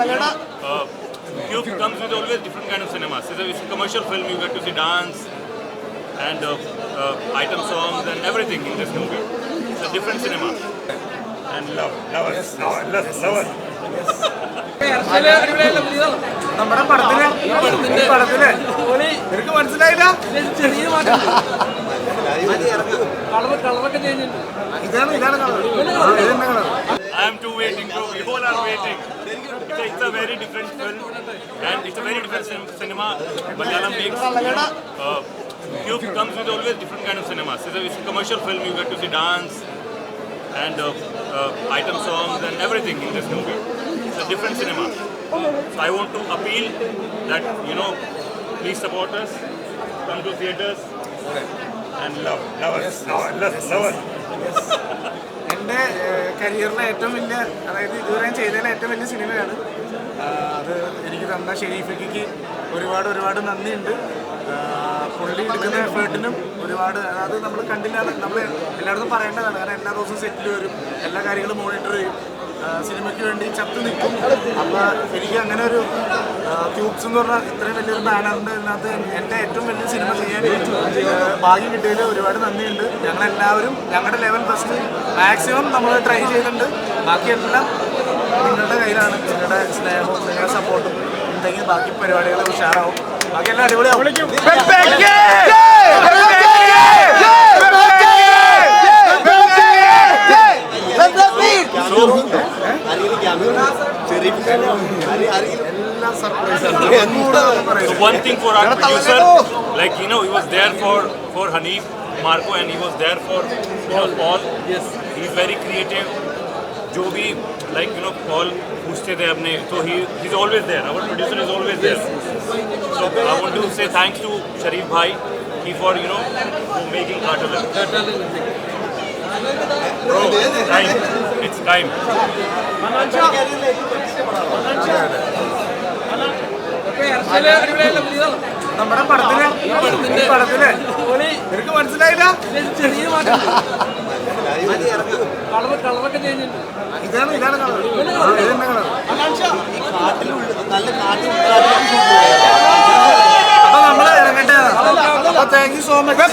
uh, Cube comes with always different kind of cinemas. It's a, it's a commercial film. You get to see dance and uh, uh, item songs and everything in this movie. It's a different cinema. And love, love us, love, love, love us. നമ്മുടെ പടത്തിൽ ഈ പടത്തിൽ നിനക്ക് മനസ്സിലായില്ല ഇതാണ് ഇതാണ് colour ഇത് colour I am too waiting all are waiting. It's a, it's a very different film, and it's a very different cin- cinema. Malayalam makes. Uh, Cube comes with always different kind of cinemas. It's a, it's a commercial film. You get to see dance and uh, uh, item songs and everything in this movie. It's a different cinema. So I want to appeal that you know, please support us. Come to theaters and love, love us, love, love, love us. എൻ്റെ കരിയറിലെ ഏറ്റവും വലിയ അതായത് ഇതുവരെ ഞാൻ ചെയ്തതിലെ ഏറ്റവും വലിയ സിനിമയാണ് ആ, അത് എനിക്ക് തന്ന ഷെരീഫിക്ക് ഒരുപാട് ഒരുപാട് നന്ദിയുണ്ട്. പുള്ളി എടുക്കുന്ന എഫേർട്ടിനും ഒരുപാട് അതായത് നമ്മൾ കണ്ടില്ലാതെ നമ്മൾ എല്ലായിടത്തും പറയേണ്ടതാണ്. കാരണം എല്ലാ ദിവസവും സെറ്റിൽ വരും എല്ലാ കാര്യങ്ങളും മോണിറ്റർ ചെയ്യും. സിനിമയ്ക്ക് വേണ്ടി ചത്തു നിൽക്കും. അപ്പോൾ എനിക്ക് അങ്ങനെ ഒരു ക്യൂബ്സ് എന്ന് പറഞ്ഞാൽ ഇത്രയും വലിയൊരു ബാനറിന്റെ ഇതിനകത്ത് എന്റെ ഏറ്റവും വലിയ സിനിമ ചെയ്യാൻ ഭാഗ്യം കിട്ടിയതിൽ ഒരുപാട് നന്ദിയുണ്ട്. ഞങ്ങളെല്ലാവരും ഞങ്ങളുടെ ലെവൽ ബെസ്റ്റ് മാക്സിമം നമ്മൾ ട്രൈ ചെയ്തിട്ടുണ്ട്. ബാക്കിയെല്ലാം നിങ്ങളുടെ കയ്യിലാണ്. നിങ്ങളുടെ സ്നേഹവും നിങ്ങളുടെ സപ്പോർട്ടും ഉണ്ടെങ്കിൽ ബാക്കി പരിപാടികൾ ഉഷാറാവും ബാക്കിയെല്ലാം അടിപൊളിയാവും എല്ലാം surprise So one thing for our producer, like you know, he was there for for Hanif, Marco, and he was there for you know Paul. Yes, he's very creative. जो भी like you know Paul पूछते थे अपने तो he he's always there. Our producer is always there. So I want to say thanks to Sharif Bhai he for you know for making Cartel. Bro, time. It's time. അടിപൊളിയായിട്ടുള്ള പുതിയതാണ് നമ്മുടെ പടത്തില് ഈ പടത്തില് നിനക്ക് മനസ്സിലായില്ല ചെറിയ മാറ്റം ഇതാണ് ഇതാണ് കളർ ഇത് തന്നെ കളർ അപ്പൊ നമ്മൾ ഇറങ്ങട്ടെ അപ്പൊ താങ്ക് യു സോ മച്ച്